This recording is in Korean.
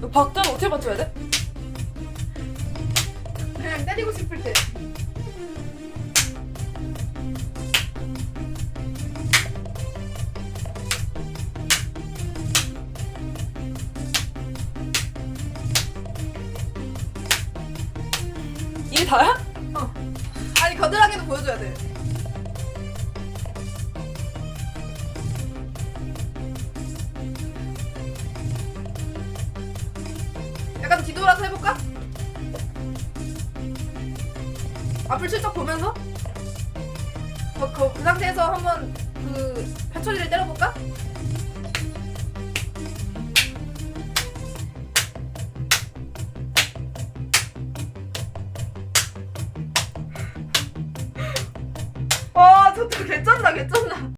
그 박자는 어떻게 맞춰야 돼? 그냥 때리고 싶을 때. 이게 다야? 아니 겨드랑이도 보여줘야 돼. 약간 뒤돌아서 해볼까? 앞을 슬쩍 보면서 거, 거, 그 상태에서 한번 그 파초리를 때려볼까? 와 어, 좋다 괜찮다 괜찮다